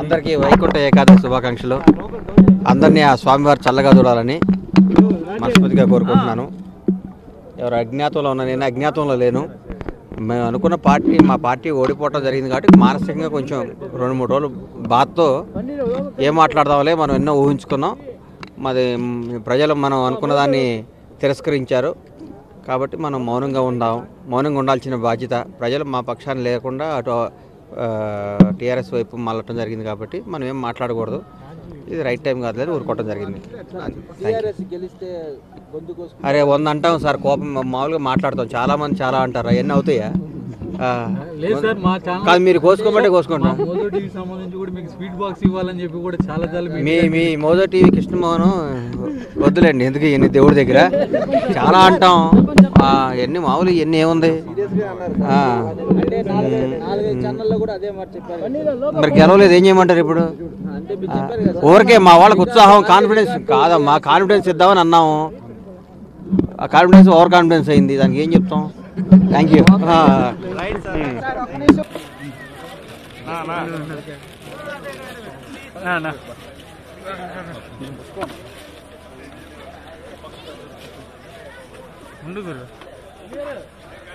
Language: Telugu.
అందరికీ వైకుంఠ ఏకాదశి శుభాకాంక్షలు. అందరినీ ఆ స్వామివారు చల్లగా చూడాలని మనస్ఫూర్తిగా కోరుకుంటున్నాను. ఎవరు అజ్ఞాతంలో ఉన్నా నేను అజ్ఞాతంలో లేను. మేము అనుకున్న పార్టీ మా పార్టీ ఓడిపోవటం జరిగింది కాబట్టి మానసికంగా కొంచెం రెండు మూడు రోజులు బాధతో ఏం మాట్లాడదాంలే మనం ఎన్నో ఊహించుకున్నాం. మాది ప్రజలు మనం అనుకున్న దాన్ని తిరస్కరించారు. కాబట్టి మనం మౌనంగా ఉందాం మౌనంగా ఉండాల్సిన బాధ్యత ప్రజలు మా పక్షాన్ని లేకుండా అటు టీఆర్ఎస్ వైపు మళ్ళటం జరిగింది కాబట్టి మనం ఏం మాట్లాడకూడదు. ఇది రైట్ టైం కాదు లేదు ఊరుకోవటం జరిగింది. అరే వంద అంటాం సార్ కోపం మామూలుగా మాట్లాడతాం. చాలా మంది చాలా అంటారు అవన్నీ అవుతాయా? ఆ. లేదు సార్ మా ఛానల్ కాదు మీరు కోసుకోమంటే కోసుకుంటాం మీ మీ మోదో టీవీ కృష్ణమోహన్ వద్దులేండి ఎందుకు ఇవన్నీ దేవుడి దగ్గర? చాలా అంటాం. ఆ, ఇవన్నీ మామూలు ఇవన్నీ ఏముంది? మరి గెలవలేదు ఏం చేయమంటారు ఇప్పుడు? అంటే మీరు చెప్పారు కదా. ఊరికే మా వాళ్ళకి ఉత్సాహం కాన్ఫిడెన్స్ కాదమ్మా కాన్ఫిడెన్స్ ఇద్దామని అన్నాము. ఆ కాన్ఫిడెన్స్ ఓవర్ కాన్ఫిడెన్స్ అయింది. దానికి ఏం చెప్తాం? Thank you